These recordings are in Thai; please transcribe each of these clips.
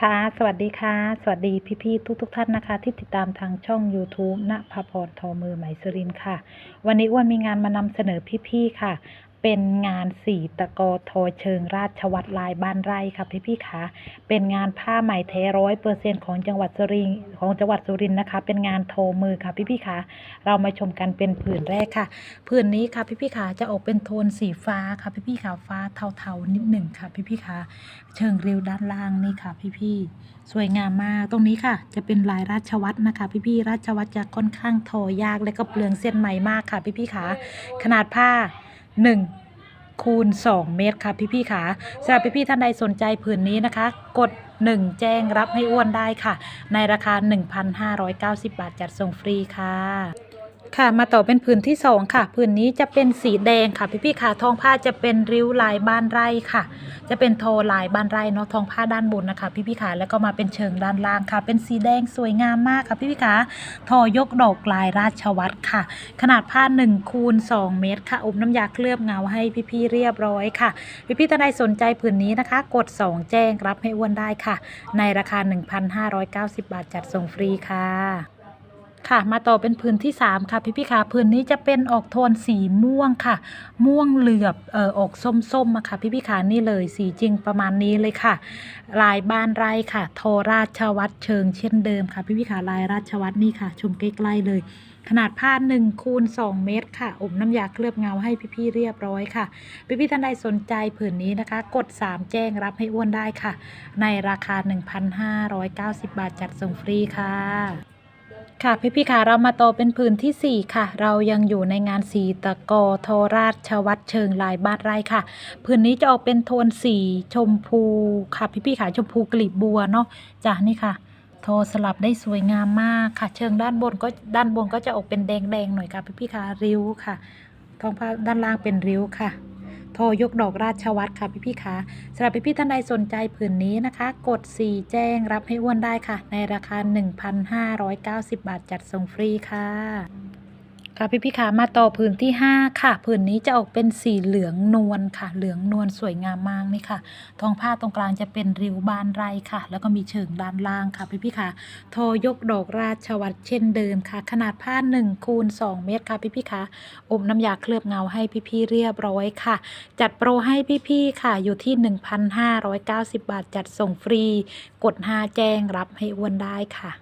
ค่ะ สวัสดีค่ะ สวัสดีพี่ๆทุก ๆ ท่านนะคะ ที่ติดตามทางช่อง YouTube ณภพรทอมือไหมสุรินค่ะ วันนี้อ้วนมีงานมานำเสนอพี่ๆค่ะ เป็นงานสีตะกอทอเชิงราชวัตรลายบ้านไร่ค่ะพี่ๆค่ะเป็นงานผ้าไหมแท้ร้อยเปอร์เซ็นของจังหวัดสุรินของจังหวัดสุรินทร์นะคะ เป็นงานโทอมือค่ะพี่ๆค่ะเรามาชมกันเป็นผืนแรกค่ะ ผืนนี้ค่ะพี่ๆค่ะจะออกเป็นโทนสีฟ้าค่ะพี่ๆค่ะฟ้าเทาๆนิดหนึ่งค่ะพี่ๆค่ะเชิงริ้วด้านล่างนี่ค่ะพี่ๆสวยงามมากตรงนี้ค่ะ จะเป็นลายราชวัตรนะคะ พี่ๆราชวัตรจะค่อนข้างทอยากและก็เปลืองเส้นไหมมากค่ะ พี่ๆค่ะขนาดผ้า1 คูณ 2 เมตรค่ะพี่ๆค่ะสำหรับพี่ๆท่านใดสนใจผืนนี้นะคะ กด 1 แจ้งรับให้อ้วนได้ค่ะ ในราคา 1,590 บาทจัดส่งฟรีค่ะ ค่ะมาต่อเป็นผืนที่สองค่ะผืนนี้จะเป็นสีแดงค่ะพี่ๆค่ะทองผ้าจะเป็นริ้วลายบ้านไร่ค่ะ จะเป็นโทลายบ้านไร่เนาะทองผ้าด้านบนนะคะ พี่พี่ขาแล้วก็มาเป็นเชิงด้านล่างค่ะ เป็นสีแดงสวยงามมากค่ะพี่พี่ขาทอยกดอกลายราชวัตรค่ะ ขนาดผ้า1คูณ2เมตรค่ะอบน้ำยาเคลือบเงาให้พี่พี่เรียบร้อยค่ะ พี่พี่ท่านใดสนใจผืนนี้นะคะ กด 2 แจ้งรับให้อ้วนได้ค่ะ ในราคา 1,590 บาทจัดส่งฟรีค่ะ ค่ะ มาต่อเป็นพื้นที่ 3 ค่ะ พี่พี่ค่ะพื้นนี้จะเป็นออกโทนสีม่วงค่ะ ม่วงเหลือบเอ่อออกส้มๆอะค่ะ พี่พี่ค่ะนี่เลยสีจริงประมาณนี้เลยค่ะ ลายบ้านไร่ค่ะ โทราชวัตรเชิงเช่นเดิมค่ะ พี่พี่ค่ะลายราชวัตรนี่ค่ะ ชมใกล้ๆเลย ขนาดผ้า1คูณ2เมตรค่ะอบน้ำยาเคลือบเงาให้พี่ๆเรียบร้อยค่ะพี่พี่ๆท่านใดสนใจผืนนี้นะคะ กด 3 แจ้งรับให้อ้วนได้ค่ะ ในราคา 1,590 บาทจัดส่งฟรีค่ะ ค่ะพี่พี่ค่ะเรามาต่อเป็นผืนที่ 4 ค่ะ เรายังอยู่ในงานสีตะกอโทราชวัตรเชิงลายบ้านไร่ค่ะผืนนี้จะออกเป็นโทนสีชมพูค่ะพี่พี่ค่ะชมพูกลีบบัวเนาะจ้ะนี่ค่ะ โทสลับได้สวยงามมากค่ะ เชิงด้านบนก็ด้านบนก็จะออกเป็นแดงๆหน่อยค่ะพี่พี่ค่ะริ้วค่ะท้องผ้าด้านล่างเป็นริ้วค่ะ โทยกดอกราชวัตรค่ะพี่พี่คะสำหรับพี่พี่ท่านใดสนใจผืนนี้นะคะ กด 4 แจ้งรับให้อ้วนได้ค่ะ ในราคา 1,590 บาทจัดส่งฟรีค่ะ ค่ะพี่พี่ๆค่ะมาต่อผืนที่ 5 ค่ะผืนนี้จะออกเป็นสีเหลืองนวลค่ะ เหลืองนวลสวยงามมากนี่ค่ะทองผ้าตรงกลางจะเป็นริ้วบานไรค่ะ แล้วก็มีเชิงด้านล่างค่ะพี่พี่ๆค่ะโทยกดอกราชวัตรเช่นเดิมค่ะ ขนาดผ้า1คูณ2เมตรค่ะพี่พี่ๆค่ะอมน้ำยาเคลือบเงาให้พี่ๆเรียบร้อยค่ะ จัดโปรให้พี่ๆค่ะอยู่ที่ 1,590 บาทจัดส่งฟรี กด 5 แจ้งรับให้อ้วนได้ค่ะ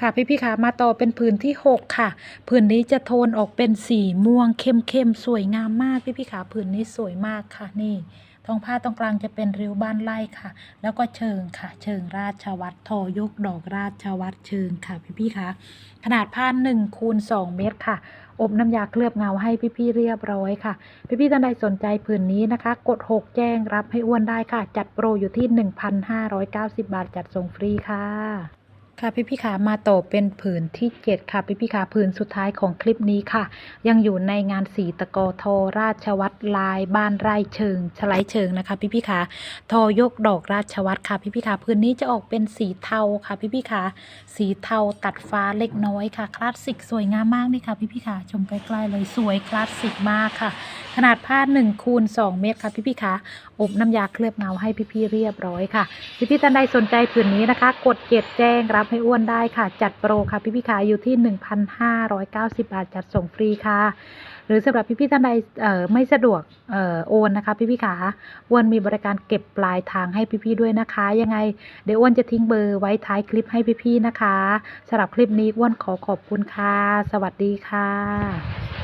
ค่ะพี่ๆค่ะมาต่อเป็นผืนที่ 6 ค่ะ ผืนนี้จะโทนออกเป็นสีม่วงเข้มๆสวยงามมากพี่ๆค่ะผืนนี้สวยมากค่ะนี่ท้องผ้าตรงกลางจะเป็นริ้วบ้านไร่ค่ะ แล้วก็เชิงค่ะ เชิงราชวัตรทอยกดอกราชวัตรเชิงค่ะพี่ๆค่ะขนาดผ้า1คูณ2เมตรค่ะ อบน้ำยาเคลือบเงาให้พี่ๆเรียบร้อยค่ะ พี่ๆท่านใดสนใจผืนนี้นะคะ กด 6 แจ้งรับให้อ้วนได้ค่ะ จัดโปรอยู่ที่ 1,590 บาทจัดส่งฟรีค่ะ ค่ะพี่พี่ขามาต่อเป็นผืนที่ 7 ค่ะพี่พี่ขาผืนสุดท้ายของคลิปนี้ค่ะ ยังอยู่ในงานสีตะกอทอราชวัตรลายบ้านไร่เชิงสไลด์เชิงนะคะ พี่พี่ขาทอยกดอกราชวัตรค่ะ พี่พี่ขาผืนนี้จะออกเป็นสีเทาค่ะ พี่พี่ขาสีเทาตัดฟ้าเล็กน้อยค่ะ คลาสสิกสวยงามมากนี่ค่ะ พี่พี่ขาชมใกล้ๆเลยสวยคลาสสิกมากค่ะ ขนาดผ้า1คูณ2เมตรค่ะพี่พี่ขาอบน้ำยาเคลือบเงาให้พี่ๆเรียบร้อยค่ะพี่พี่ท่านใดสนใจผืนนี้นะคะ กดเจ็ดแจ้งรับให้อ้วนได้ค่ะ จัดโปรค่ะพี่พี่ขาอยู่ที่ 1,590 บาท จัดส่งฟรีค่ะ หรือสำหรับพี่พี่ท่านใดเออไม่สะดวกเออโอนนะคะ พี่พี่ขาอ้วนมีบริการเก็บปลายทางให้พี่พี่ด้วยนะคะ ยังไงเดี๋ยวอ้วนจะทิ้งเบอร์ไว้ท้ายคลิปให้พี่พี่นะคะสำหรับคลิปนี้อ้วนขอขอบคุณค่ะ สวัสดีค่ะ